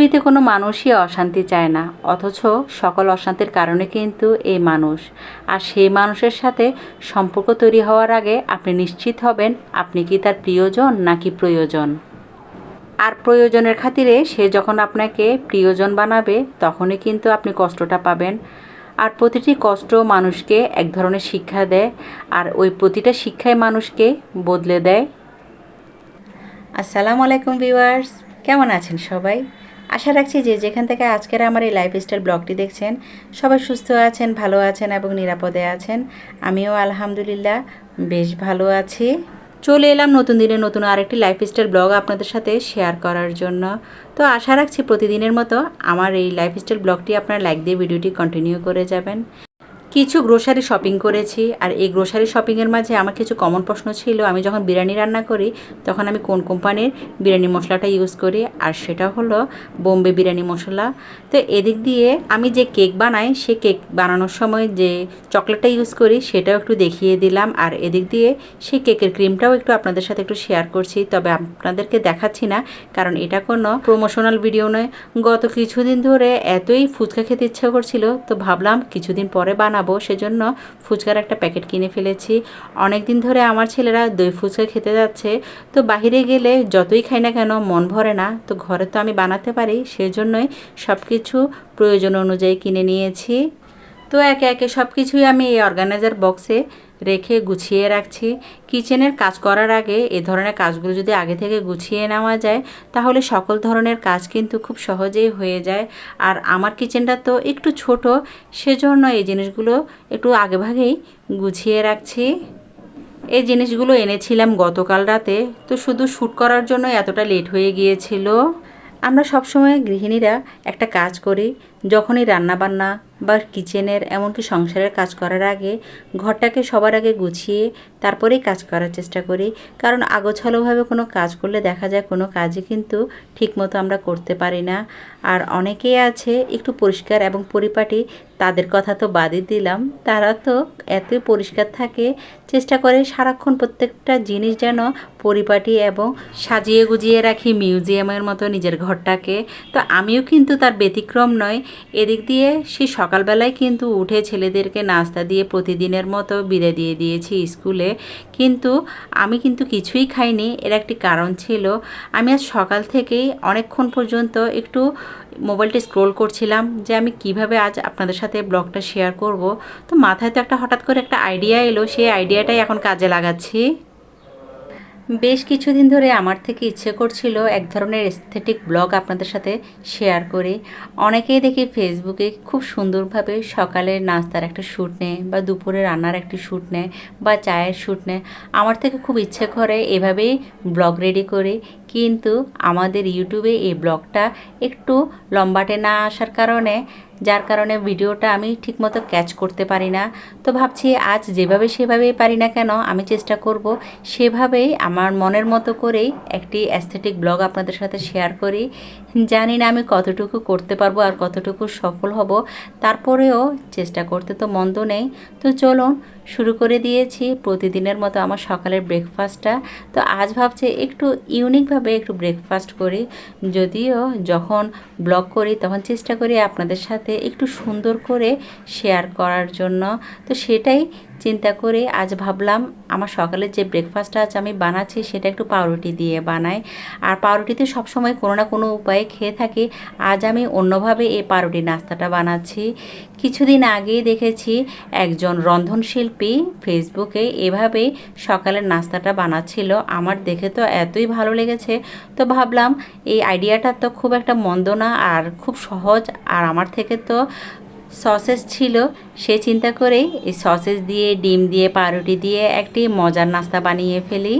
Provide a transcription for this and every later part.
পৃথিবীতে কোনো মানুষই অশান্তি চায় না, অথচ সকল অশান্তির কারণে কিন্তু এই মানুষ। আর সেই মানুষের সাথে সম্পর্ক তৈরি হওয়ার আগে আপনি নিশ্চিত হবেন, আপনি কি তার প্রিয়জন নাকি প্রয়োজন। আর প্রয়োজনের খাতিরে সে যখন আপনাকে প্রিয়জন বানাবে, তখনই কিন্তু আপনি কষ্টটা পাবেন। আর প্রতিটি কষ্ট মানুষকে এক ধরনের শিক্ষা দেয়, আর ওই প্রতিটা শিক্ষায় মানুষকে বদলে দেয়। আসসালামু আলাইকুম ভিউয়ার্স, কেমন আছেন সবাই? আশা রাখছি যে যেখান থেকে আজকের আমার এই লাইফস্টাইল ব্লগটি দেখছেন, সবাই সুস্থ আছেন, ভালো আছেন এবং নিরাপদে আছেন। আমিও আলহামদুলিল্লাহ বেশ ভালো আছি। চলে এলাম নতুন দিনে নতুন আরেকটি লাইফস্টাইল ব্লগ আপনাদের সাথে শেয়ার করার জন্য। তো আশা রাখছি প্রতিদিনের মতো আমার এই লাইফস্টাইল ব্লগটি আপনারা লাইক দিয়ে ভিডিওটি কন্টিনিউ করে যাবেন। কিছু গ্রোসারি শপিং করেছি, আর এই গ্রোসারি শপিংয়ের মাঝে আমার কিছু কমন প্রশ্ন ছিল। আমি যখন বিরিয়ানি রান্না করি, তখন আমি কোন কোম্পানির বিরিয়ানি মশলাটা ইউজ করি? আর সেটা হলো বোম্বে বিরিয়ানি মশলা। তো এদিক দিয়ে আমি যে কেক বানাই, সে কেক বানানোর সময় যে চকলেটটা ইউজ করি, সেটাও একটু দেখিয়ে দিলাম। আর এদিক দিয়ে সেই কেকের ক্রিমটাও একটু আপনাদের সাথে একটু শেয়ার করছি। তবে আপনাদেরকে দেখাচ্ছি না, কারণ এটা কোনো প্রমোশনাল ভিডিও নয়। গত কিছুদিন ধরে এতই ফুচকা খেতে ইচ্ছা করছিল, তো ভাবলাম কিছুদিন পরে বানাবো। সেজন্য ফুচকার একটা প্যাকেট কিনে ফেলেছি। অনেক দিন ধরে আমার ছেলেরা দই ফুচকা খেতে যাচ্ছে, তো বাহিরে গেলে যতই খাই না কেন মন ভরে না, তো ঘরে তো আমি বানাতে পারি, সেজন্যই সব কিছু প্রয়োজন অনুযায়ী কিনে নিয়েছি। তো একে একে সব কিছুই আমি এই অর্গানাইজার বক্সে রেখে গুছিয়ে রাখছি। কিচেনের কাজ করার আগে এ ধরনের কাজগুলো যদি আগে থেকে গুছিয়ে নেওয়া যায়, তাহলে সকল ধরনের কাজ কিন্তু খুব সহজেই হয়ে যায়। আর আমার কিচেনটা তো একটু ছোট, সেজন্য এই জিনিসগুলো একটু আগেভাগেই গুছিয়ে রাখছি। এই জিনিসগুলো এনেছিলাম গতকাল রাতে, তো শুধু শ্যুট করার জন্য এতটা লেট হয়ে গিয়েছিল। আমরা সবসময় গৃহিণীরা একটা কাজ করি, যখনই রান্নাবান্না বা কিচেনের এমনকি সংসারের কাজ করার আগে ঘরটাকে সবার আগে গুছিয়ে তারপরেই কাজ করার চেষ্টা করি। কারণ আগোছালোভাবে কোনো কাজ করলে দেখা যায় কোনো কাজই কিন্তু ঠিকমতো আমরা করতে পারি না। আর অনেকেই আছে একটু পরিষ্কার এবং পরিপাটি, তাদের কথা তো বাদই দিলাম। তারা তো এত পরিষ্কার থাকে চেষ্টা করে সারাক্ষণ প্রত্যেকটা জিনিস যেন পরিপাটি এবং সাজিয়ে গুজিয়ে রাখি মিউজিয়ামের মতো নিজের ঘরটাকে। তো আমিও কিন্তু তার ব্যতিক্রম নয়। এদিক দিয়ে সে সকালবেলায় কিন্তু উঠে ছেলেদেরকে নাস্তা দিয়ে প্রতিদিনের মতো বিদায় দিয়ে দিয়েছি স্কুলে। কিন্তু আমি কিন্তু কিছুই খাইনি। এর একটি কারণ ছিল, আমি আজ সকাল থেকেই অনেকক্ষণ পর্যন্ত একটু মোবাইলটা স্ক্রোল করছিলাম যে আমি কীভাবে আজ আপনাদের সাথে ব্লগটা শেয়ার করব। তো মাথায় তো একটা হঠাৎ করে একটা আইডিয়া এলো, সেই আইডিয়াটাই এখন কাজে লাগাচ্ছি। বেশ কিছুদিন ধরে আমার থেকে ইচ্ছে করছিল এক ধরনের এস্থেটিক ব্লগ আপনাদের সাথে শেয়ার করি। অনেকেই দেখি ফেসবুকে খুব সুন্দরভাবে সকালে নাস্তার একটা শ্যুট নেয় বা দুপুরে রান্নার একটি শ্যুট নেয় বা চায়ের শ্যুট নেয়। আমার থেকে খুব ইচ্ছে করে এভাবেই ব্লগ রেডি করি। কিন্তু আমাদের ইউটিউবে এই ব্লগটা একটু লম্বাটে না আসার কারণে, যার কারণে ভিডিওটা আমি ঠিকমতো ক্যাচ করতে পারি না। তো ভাবছি আজ যেভাবে সেভাবেই পারি না কেন, আমি চেষ্টা করব সেভাবেই আমার মনের মতো করেই একটি অ্যাস্থেটিক ব্লগ আপনাদের সাথে শেয়ার করি। জানি না আমি কতটুকু করতে পারব আর কতটুকু সফল হব। তারপরেও চেষ্টা করতে তো মন্দ নেই। তো চলুন, শুরু করে দিয়েছি প্রতিদিনের মতো আমার সকালের ব্রেকফাস্টটা তো আজ ভাবছি একটু ইউনিকভাবে একটু ব্রেকফাস্ট করি। যদিও যখন ব্লগ করি তখন চেষ্টা করি আপনাদের সাথে একটু সুন্দর করে শেয়ার করার জন্য। তো সেটাই চিন্তা করে আজ ভাবলাম, আমার সকালের যে ব্রেকফাস্টটা আজ আমি বানাচ্ছি সেটা একটু পাউরুটি দিয়ে বানাই। আর পাউরুটিতে সবসময় কোনো না কোনো উপায়ে খেয়ে থাকি। আজ আমি অন্যভাবে এই পাউরুটি নাস্তাটা বানাচ্ছি। কিছুদিন আগেই দেখেছি একজন রন্ধনশিল্পী ফেসবুকে এভাবেই সকালের নাস্তাটা বানাচ্ছিল। আমার দেখে তো এতই ভালো লেগেছে। তো ভাবলাম, এই আইডিয়াটা তো খুব একটা মন্দ না আর খুব সহজ। আর আমার থেকে তো সসেস ছিল, সে চিন্তা করেই এই সসেস দিয়ে, ডিম দিয়ে, পাউরুটি দিয়ে একটি মজার নাস্তা বানিয়ে ফেলি।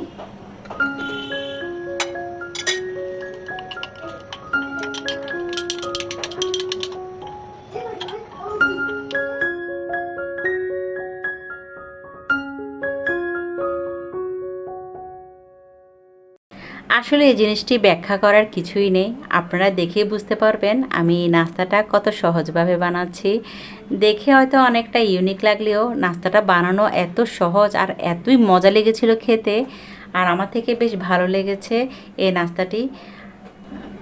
আসলে এই জিনিসটি ব্যাখ্যা করার কিছুই নেই। আপনারা দেখেই বুঝতে পারবেন আমি এই নাস্তাটা কত সহজভাবে বানাচ্ছি। দেখে হয়তো অনেকটা ইউনিক লাগলেও নাস্তাটা বানানো এত সহজ আর এতই মজা লেগেছিল খেতে আর আমার থেকে বেশ ভালো লেগেছে এই নাস্তাটি।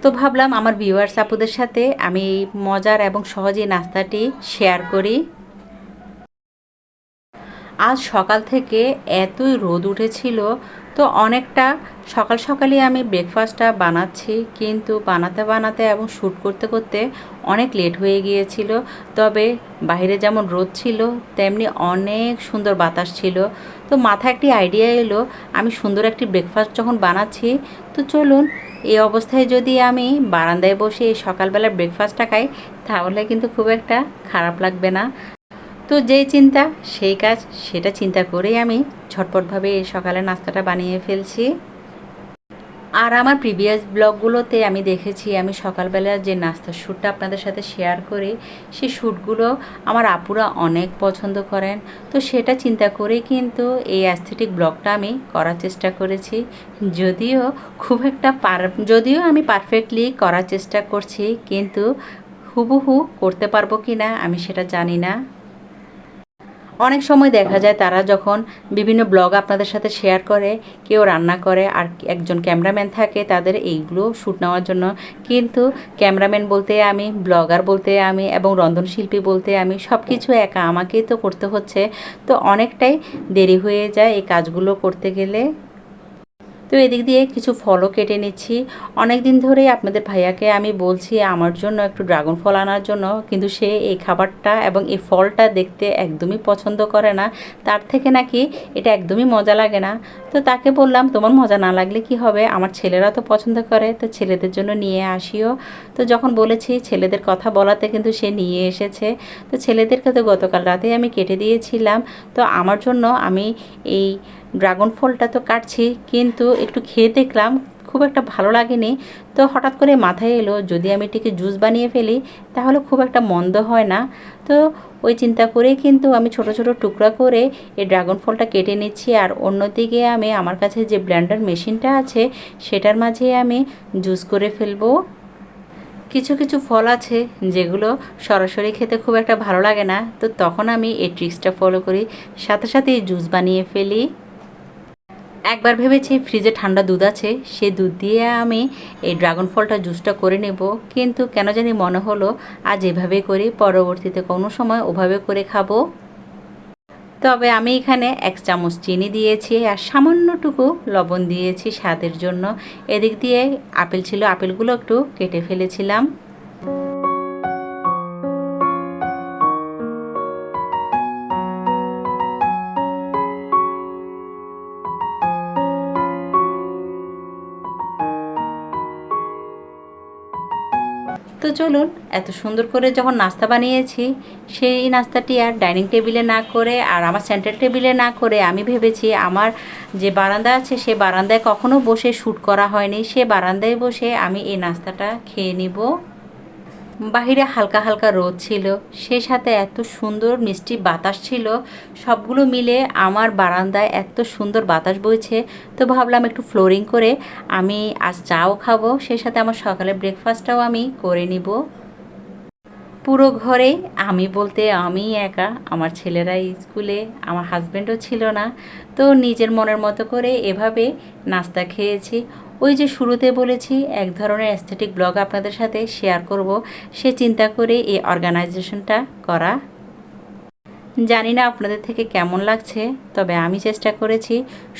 তো ভাবলাম আমার ভিউয়ার্স আপুদের সাথে আমি এই মজার এবং সহজে নাস্তাটি শেয়ার করি। আজ সকাল থেকে এতই রোদ উঠেছিল তো অনেকটা সকাল সকালই আমি ব্রেকফাস্টটা বানাচ্ছি। কিন্তু বানাতে বানাতে এবং শ্যুট করতে করতে অনেক লেট হয়ে গিয়েছিল। তবে বাইরে যেমন রোদ ছিল, তেমনি অনেক সুন্দর বাতাস ছিল। তো মাথায় একটি আইডিয়া এলো, আমি সুন্দর একটি ব্রেকফাস্ট যখন বানাচ্ছি, তো চলুন এই অবস্থায় যদি আমি বারান্দায় বসে এই সকালবেলা ব্রেকফাস্টটা খাই, তাহলে কিন্তু খুব একটা খারাপ লাগবে না। তো যেই চিন্তা, সেই কাজ, সেটা চিন্তা করেই আমি ঝটপটভাবে সকালে নাস্তাটা বানিয়ে ফেলছি। আর আমার প্রিভিয়াস ব্লগগুলোতে আমি দেখেছি, আমি সকালবেলা যে নাস্তার শ্যুটটা আপনাদের সাথে শেয়ার করি, সেই শ্যুটগুলো আমার আপুরা অনেক পছন্দ করেন। তো সেটা চিন্তা করেই কিন্তু এই অ্যাস্থেটিক ব্লগটা আমি করার চেষ্টা করেছি। যদিও খুব একটা পার, যদিও আমি পারফেক্টলি করার চেষ্টা করছি, কিন্তু হুবহু করতে পারব কি না আমি সেটা জানি না। অনেক সময় দেখা যায় তারা যখন বিভিন্ন ব্লগ আপনাদের সাথে শেয়ার করে, কেউ রান্না করে আর একজন ক্যামেরাম্যান থাকে, তাদের এইগুলো শ্যুট নেওয়ার জন্য। কিন্তু ক্যামেরাম্যান বলতে আমি, ব্লগার বলতে আমি এবং রন্ধনশিল্পী বলতে আমি সব কিছু একা, আমাকেই তো করতে হচ্ছে। তো অনেকটাই দেরি হয়ে যায় এই কাজগুলো করতে গেলে। তো এদিক দিয়ে কিছু ফলও কেটে নিচ্ছি। অনেক দিন ধরেই আপনাদের ভাইয়াকে আমি বলছি আমার জন্য একটু ড্রাগন ফল আনার জন্য, কিন্তু সে এই খাবারটা এবং এই ফলটা দেখতে একদমই পছন্দ করে না। তার থেকে নাকি এটা একদমই মজা লাগে না। তো তাকে বললাম, তোমার মজা না লাগলে কি হবে? আমার ছেলেরা তো পছন্দ করে, তো ছেলেদের জন্য নিয়ে আসিও। তো যখন বলেছি ছেলেদের কথা বলাতে কিন্তু সে নিয়ে এসেছে। তো ছেলেদেরকে তো গতকাল রাতেই আমি কেটে দিয়েছিলাম। তো আমার জন্য আমি এই ড্রাগন ফলটা তো কাটছি, কিন্তু একটু খেয়ে দেখলাম, খুব একটা ভালো লাগেনি। তো হঠাৎ করে মাথায় এলো, যদি আমি এটিকে জুস বানিয়ে ফেলি, তাহলে খুব একটা মন্দ হয় না। তো ওই চিন্তা করেই কিন্তু আমি ছোট ছোট টুকরা করে এই ড্রাগন ফলটা কেটে নিচ্ছি, আর অন্যদিকে আমি আমার কাছে যে ব্ল্যান্ডার মেশিনটা আছে, সেটার মাঝে আমি জুস করে ফেলব। কিছু কিছু ফল আছে, যেগুলো সরাসরি খেতে খুব একটা ভালো লাগে না। তো তখন আমি এই ট্রিক্সটা ফলো করি, সাথে সাথে জুস বানিয়ে ফেলি। একবার ভেবেছি ফ্রিজে ঠান্ডা দুধ আছে, সে দুধ দিয়ে আমি এই ড্রাগন ফলটা জুসটা করে নেব। কিন্তু কেন জানি মনে হলো আজ এভাবে করি পরবর্তীতে কোনো সময় ওভাবে করে খাব। তবে আমি এখানে এক চামচ চিনি দিয়েছি আর সামান্যটুকু লবণ দিয়েছি স্বাদের জন্য। এদিক দিয়ে আপেল ছিল, আপেলগুলো একটু কেটে ফেলেছিলাম। তো চলুন, এত সুন্দর করে যখন নাস্তা বানিয়েছি, সেই নাস্তাটি আর ডাইনিং টেবিলে না করে আর আমার সেন্ট্রাল টেবিলে না করে আমি ভেবেছি আমার যে বারান্দা আছে, সে বারান্দায় কখনো বসে শ্যুট করা হয়নি। সে বারান্দায় বসে আমি এই নাস্তাটা খেয়ে নিব। বাহিরে হালকা হালকা রোদ ছিল, সে সাথে এত সুন্দর মিষ্টি বাতাস ছিল, সবগুলো মিলে আমার বারান্দায় এত সুন্দর বাতাস বইছে। তো ভাবলাম একটু ফ্লোরিং করে আমি আজ চাও খাব, সে সাথে আমার সকালে ব্রেকফাস্টটাও আমি করে নিব। পুরো ঘরে, আমি বলতে আমি একা, আমার ছেলেরা স্কুলে, আমার হাজব্যান্ডও ছিল না। তো নিজের মনের মতো করে এভাবে নাস্তা খেয়েছি। ওই যে শুরুতে বলেছি, এক ধরনের অ্যাস্থেটিক ব্লগ আপনাদের সাথে শেয়ার করব। সে চিন্তা করে এই অর্গানাইজেশনটা করা জানি না আপনাদের থেকে কেমন লাগছে, তবে আমি চেষ্টা করেছি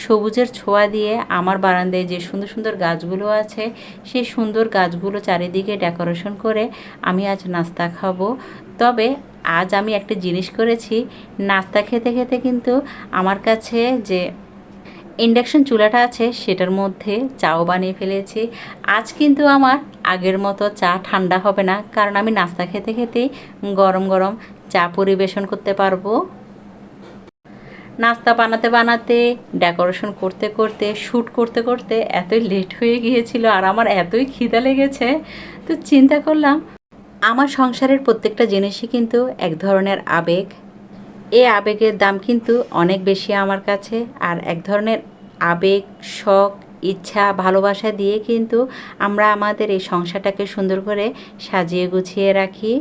সবুজের ছোঁয়া দিয়ে আমার বারান্দায় যে সুন্দর সুন্দর গাছগুলো আছে, সেই সুন্দর গাছগুলো চারিদিকে ডেকোরেশন করে আমি আজ নাস্তা খাব। তবে আজ আমি একটা জিনিস করেছি, নাস্তা খেতে খেতে কিন্তু আমার কাছে যে ইন্ডাকশন চুলাটা আছে সেটার মধ্যে চাও বানিয়ে ফেলেছি। আজ কিন্তু আমার আগের মতো চা ঠান্ডা হবে না, কারণ আমি নাস্তা খেতে খেতেই গরম গরম চা পরিবেশন করতে পারব। নাস্তা বানাতে বানাতে ডেকোরেশন করতে করতে শ্যুট করতে করতে এতই লেট হয়ে গিয়েছিল আর আমার এতই খিদা লেগেছে। তো চিন্তা করলাম, আমার সংসারের প্রত্যেকটা জিনিসই কিন্তু এক ধরনের আবেগ। এই আবেগের দাম কিন্তু অনেক বেশি আমার কাছে আর এক ধরনের আবেগ, শখ, ইচ্ছা, ভালোবাসা দিয়ে কিন্তু আমরা আমাদের এই সংসারটাকে সুন্দর করে সাজিয়ে গুছিয়ে রাখি।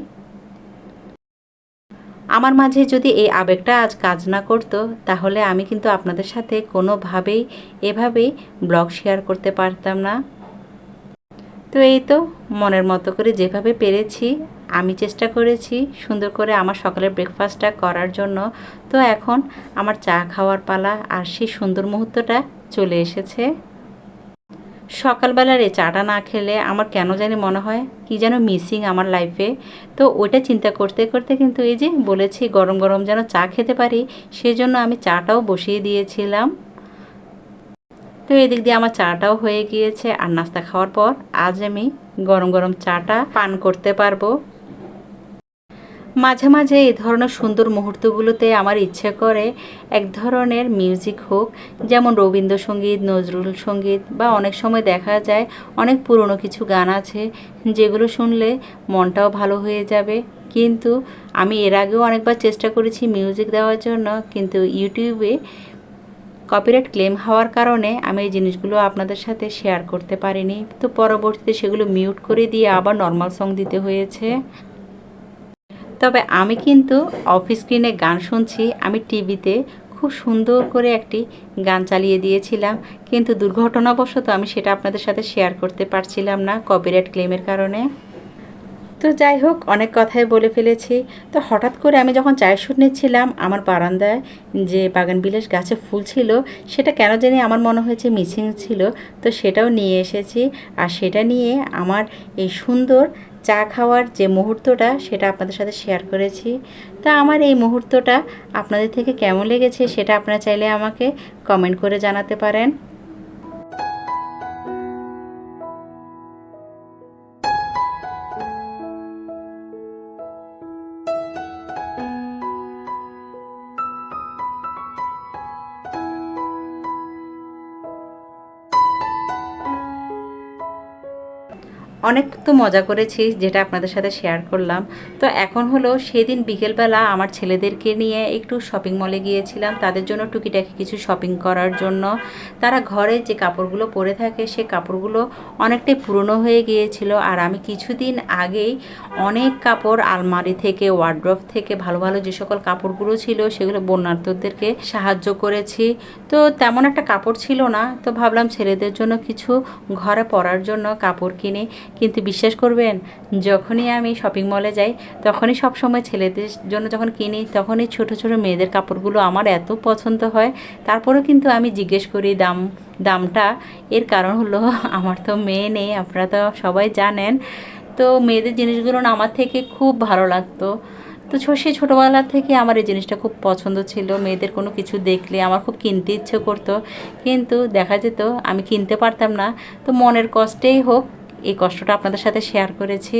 আমার মাঝে যদি এই আবেগটা আজ কাজ না করতো, তাহলে আমি কিন্তু আপনাদের সাথে কোনোভাবেই এভাবেই ব্লগ শেয়ার করতে পারতাম না। তো এই তো, মনের মতো করে যেভাবে পেরেছি, আমি চেষ্টা করেছি সুন্দর করে আমার সকালের ব্রেকফাস্টটা করার জন্য। তো এখন আমার চা খাওয়ার পালা আর সেই সুন্দর মুহূর্তটা চলে এসেছে। সকালবেলার এই চাটা না খেলে আমার কেন জানি মনে হয় কি যেন মিসিং আমার লাইফে তো ওইটা চিন্তা করতে করতে কিন্তু এই যে বলেছি গরম গরম যেন চা খেতে পারি, সেজন্য আমি চাটাও বসিয়ে দিয়েছিলাম। তো এদিক দিয়ে আমার চাটাও হয়ে গিয়েছে। আর নাস্তা খাওয়ার পর আজ আমি গরম গরম চাটা পান করতে পারব। মাঝে মাঝে এই ধরনের সুন্দর মুহূর্তগুলোতে আমার ইচ্ছে করে এক ধরনের মিউজিক হোক, যেমন রবীন্দ্রসঙ্গীত, নজরুল সংগীত বা অনেক সময় দেখা যায় অনেক পুরনো কিছু গান আছে যেগুলো শুনলে মনটাও ভালো হয়ে যাবে। কিন্তু আমি এর আগেও অনেকবার চেষ্টা করেছি মিউজিক দেওয়ার জন্য, কিন্তু ইউটিউবে কপিরাইট ক্লেম হওয়ার কারণে আমি এই জিনিসগুলো আপনাদের সাথে শেয়ার করতে পারিনি। তো পরবর্তীতে সেগুলো মিউট করে দিয়ে আবার নর্মাল সং দিতে হয়েছে। তবে আমি কিন্তু অফ স্ক্রিনে গান শুনছি। আমি টিভিতে খুব সুন্দর করে একটি গান চালিয়ে দিয়েছিলাম। কিন্তু দুর্ঘটনাবশত আমি সেটা আপনাদের সাথে শেয়ার করতে পারছিলাম না কপিরাইট ক্লেমের কারণে। তো যাই হোক, অনেক কথাই বলে ফেলেছি। তো হঠাৎ করে আমি যখন চায়ের শুট নিচ্ছিলাম, আমার বারান্দায় যে বাগান বিলাস গাছে ফুল ছিল, সেটা কেন জানি আমার মনে হয়েছে মিসিং ছিল। তো সেটাও নিয়ে এসেছি। আর সেটা নিয়ে আমার এই সুন্দর চা খাওয়ার যে মুহূর্তটা সেটা আপনাদের সাথে শেয়ার করেছি। তা আমার এই মুহূর্তটা আপনাদের থেকে কেমন লেগেছে সেটা আপনারা চাইলে আমাকে কমেন্ট করে জানাতে পারেন। অনেক তো মজা করেছি, যেটা আপনাদের সাথে শেয়ার করলাম। তো এখন হলো সেদিন বিকেলবেলা আমার ছেলেদেরকে নিয়ে একটু শপিং মলে গিয়েছিলাম। তাদের জন্য টুকিটাকি কিছু শপিং করার জন্য। তারা ঘরে যে কাপড়গুলো পরে থাকে, সে কাপড়গুলো অনেকটাই পুরনো হয়ে গিয়েছিল। আর আমি কিছুদিন আগেই অনেক কাপড় আলমারি থেকে ওয়ার্ড্রফ থেকে, ভালো ভালো যে সকল কাপড়গুলো ছিল, সেগুলো বন্যার্থদেরকে সাহায্য করেছি। তো তেমন একটা কাপড় ছিল না। তো ভাবলাম ছেলেদের জন্য কিছু ঘরে পরার জন্য কাপড় কিনে। কিন্তু বিশ্বাস করবেন, যখনই আমি শপিং মলে যাই, তখনই সব সময় ছেলেদের জন্য যখন কিনি, তখনই ছোট ছোট মেয়েদের কাপড়গুলো আমার এত পছন্দ হয়। তারপরেও কিন্তু আমি জিজ্ঞেস করি, দাম, দামটা? এর কারণ হলো, আমার তো মেয়ে নেই, আপনারা তো সবাই জানেন। তো মেয়েদের জিনিসগুলো না আমার থেকে খুব ভালো লাগতো। তো সেই ছোটোবেলা থেকে আমার এই জিনিসটা খুব পছন্দ ছিল। মেয়েদের কোনো কিছু দেখলে আমার খুব কিনতে ইচ্ছে করতো। কিন্তু দেখা যেত, আমি কিনতে পারতাম না। তো মনের কষ্টেই হোক এই কষ্টটা আপনাদের সাথে শেয়ার করেছি।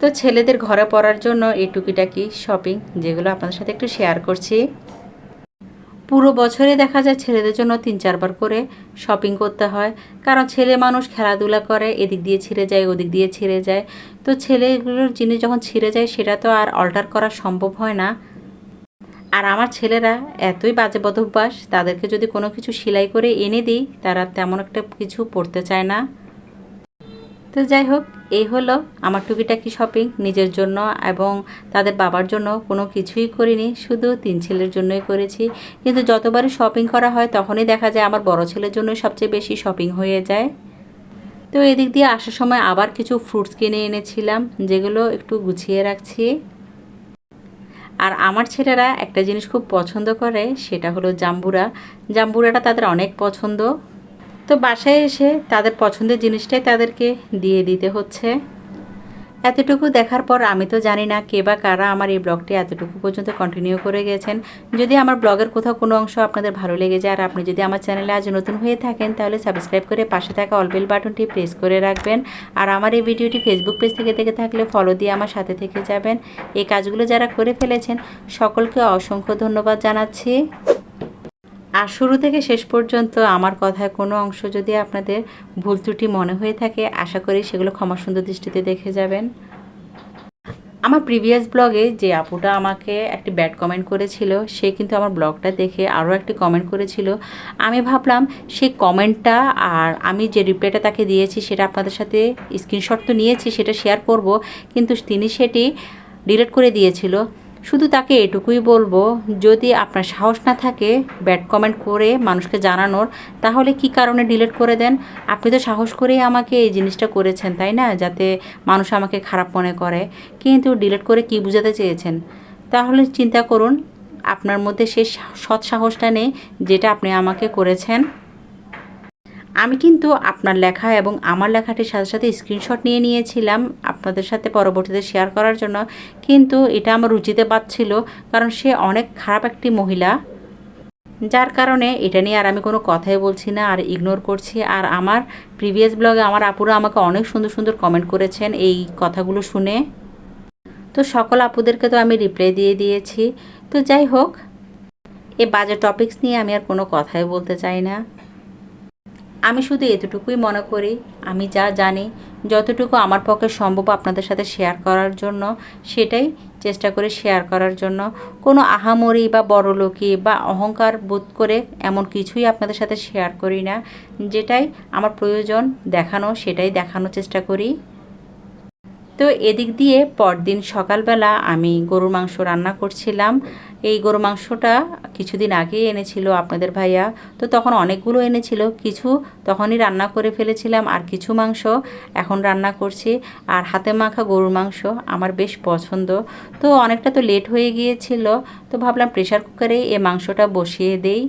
তো ছেলেদের ঘরে পড়ার জন্য এই টুকিটাকি শপিং যেগুলো আপনাদের সাথে একটু শেয়ার করছি। পুরো বছরে দেখা যায় ছেলেদের জন্য তিন চারবার করে শপিং করতে হয়। কারণ ছেলে মানুষ খেলাধুলা করে, এদিক দিয়ে ছিঁড়ে যায়, ওদিক দিয়ে ছিঁড়ে যায়। তো ছেলেগুলোর জিনিস যখন ছিঁড়ে যায়, সেটা তো আর অল্টার করা সম্ভব হয় না। আর আমার ছেলেরা এতই বাজে বদভ্যাস, তাদেরকে যদি কোনো কিছু সেলাই করে এনে দিই, তারা তেমন একটা কিছু পড়তে চায় না। তো যাই হোক, এই হলো আমার টুকিটাকি শপিং নিজের জন্য এবং তাদের বাবার জন্য কোনো কিছুই করিনি, শুধু তিন ছেলের জন্যই করেছি। কিন্তু যতবারই শপিং করা হয়, তখনই দেখা যায় আমার বড় ছেলের জন্য সবচেয়ে বেশি শপিং হয়ে যায়। তো এদিক দিয়ে আসার সময় আবার কিছু ফ্রুটস কিনে এনেছিলাম, যেগুলো একটু গুছিয়ে রাখছি। আর আমার ছেলেরা একটা জিনিস খুব পছন্দ করে, সেটা হলো জাম্বুরা। জাম্বুরাটা তাদের অনেক পছন্দ। তো বাসায় এসে তাদের পছন্দের জিনিসটাই তাদেরকে দিয়ে দিতে হচ্ছে। এতটুকু দেখার পর আমি তো জানি না কে বা কারা আমার এই ব্লগটি এতটুকু পর্যন্ত কন্টিনিউ করে গেছেন। যদি আমার ব্লগের কোথাও কোনো অংশ আপনাদের ভালো লেগে যায় আর আপনি যদি আমার চ্যানেলে আজ নতুন হয়ে থাকেন, তাহলে সাবস্ক্রাইব করে পাশে থাকা অলবেল বাটনটি প্রেস করে রাখবেন। আর আমার এই ভিডিওটি ফেসবুক পেজ থেকে দেখে থাকলে ফলো দিয়ে আমার সাথে থেকে যাবেন। এই কাজগুলো যারা করে ফেলেছেন, সকলকে অসংখ্য ধন্যবাদ জানাচ্ছি। আর শুরু থেকে শেষ পর্যন্ত আমার কথায় কোনো অংশ যদি আপনাদের ভুল ত্রুটি মনে হয়ে থাকে, আশা করি সেগুলো ক্ষমা সুন্দর দৃষ্টিতে দেখে যাবেন। আমার প্রিভিয়াস ব্লগে যে আপুটা আমাকে একটি ব্যাড কমেন্ট করেছিল, সে কিন্তু আমার ব্লগটা দেখে আরও একটি কমেন্ট করেছিল। আমি ভাবলাম, সেই কমেন্টটা আর আমি যে রিপ্লাইটা তাকে দিয়েছি সেটা আপনাদের সাথে স্ক্রিনশট তো নিয়েছি, সেটা শেয়ার করব, কিন্তু তিনি সেটি ডিলিট করে দিয়েছিল। শুধু তাকে এটুকুই বলব, যদি আপনার সাহস না থাকে ব্যাড কমেন্ট করে মানুষকে জানানোর, তাহলে কি কারণে ডিলিট করে দেন? আপনি তো সাহস করেই আমাকে এই জিনিসটা করেছেন, তাই না? যাতে মানুষ আমাকে খারাপ মনে করে। কিন্তু ডিলিট করে কি বুঝাতে চেয়েছেন? তাহলে চিন্তা করুন, আপনার মধ্যে সেই সৎ সাহসটা নেই, যেটা আপনি আমাকে করেছেন। আমি কিন্তু আপনার লেখা এবং আমার লেখাটির সাথে সাথে স্ক্রিনশট নিয়ে নিয়েছিলাম আপনাদের সাথে পরবর্তীতে শেয়ার করার জন্য। কিন্তু এটা আমার রুচিতে পাচ্ছিল কারণ সে অনেক খারাপ একটি মহিলা। যার কারণে এটা নিয়ে আর আমি কোনো কথাই বলছি না, আর ইগনোর করছি। আর আমার প্রিভিয়াস ব্লগে আমার আপুরা আমাকে অনেক সুন্দর সুন্দর কমেন্ট করেছেন এই কথাগুলো শুনে। তো সকল আপুদেরকে তো আমি রিপ্লাই দিয়ে দিয়েছি। তো যাই হোক, এ বাজে টপিকস নিয়ে আমি আর কোনো কথাই বলতে চাই না। আমি শুধু এতটুকুই মনে করি, আমি যা জানি, যতটুকু আমার পক্ষে সম্ভব আপনাদের সাথে শেয়ার করার জন্য, সেটাই চেষ্টা করে শেয়ার করার জন্য। কোনো আহামরি বা বড়লোকি বা অহংকার বোধ করে এমন কিছুই আপনাদের সাথে শেয়ার করি না। যেটাই আমার প্রয়োজন দেখানো, সেটাই দেখানোর চেষ্টা করি। তো এদিক দিয়ে পরদিন সকালবেলা আমি গরুর মাংস রান্না করছিলাম। এই গরু মাংসটা কিছুদিন আগেই এনেছিল আপনাদের ভাইয়া। তো তখন অনেকগুলো এনেছিল, কিছু তখনই রান্না করে ফেলেছিলাম আর কিছু মাংস এখন রান্না করছি। আর হাতে মাখা গরুর মাংস আমার বেশ পছন্দ। তো অনেকটা তো লেট হয়ে গিয়েছিল, তো ভাবলাম প্রেশার কুকারে এই মাংসটা বসিয়ে দেই।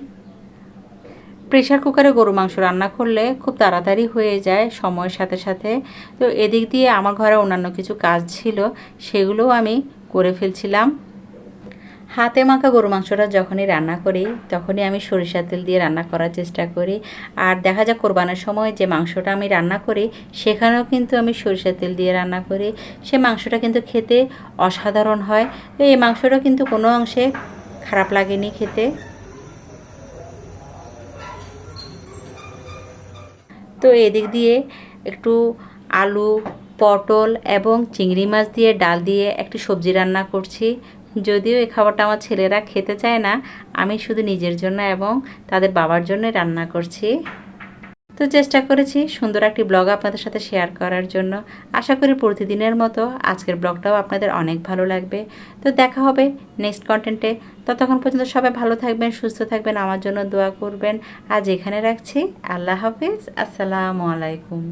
প্রেশার কুকারে গরু মাংস রান্না করলে খুব তাড়াতাড়ি হয়ে যায় সময়ের সাথে সাথে। তো এদিক দিয়ে আমার ঘরে অন্যান্য কিছু কাজ ছিল সেগুলোও আমি করে ফেলছিলাম। হাতে মাখা গরু মাংসটা যখনই রান্না করি, তখনই আমি সরিষার তেল দিয়ে রান্না করার চেষ্টা করি। আর দেখা যাক কোরবানের সময় যে মাংসটা আমি রান্না করি, সেখানেও কিন্তু আমি সরিষার তেল দিয়ে রান্না করি। সে মাংসটা কিন্তু খেতে অসাধারণ হয়। তো এই মাংসটা কিন্তু কোনো অংশে খারাপ লাগেনি খেতে। তো এদিক দিয়ে একটু আলু, পটল এবং চিংড়ি মাছ দিয়ে ডাল দিয়ে একটি সবজি রান্না করছি। যদিও এই খাবারটা আমার ছেলেরা খেতে চায় না, আমি শুধু নিজের জন্য এবং তাদের বাবার জন্য রান্না করছি। তো চেষ্টা করেছি সুন্দর একটি ব্লগ আপনাদের সাথে শেয়ার করার জন্য। আশা করি প্রতিদিনের মতো আজকের ব্লগটাও আপনাদের অনেক ভালো লাগবে। তো দেখা হবে নেক্সট কন্টেন্টে ততক্ষণ পর্যন্ত সবাই ভালো থাকবেন, সুস্থ থাকবেন, আমার জন্য দোয়া করবেন। আজ এখানে রাখছি। আল্লাহ হাফিজ। আসসালামু আলাইকুম।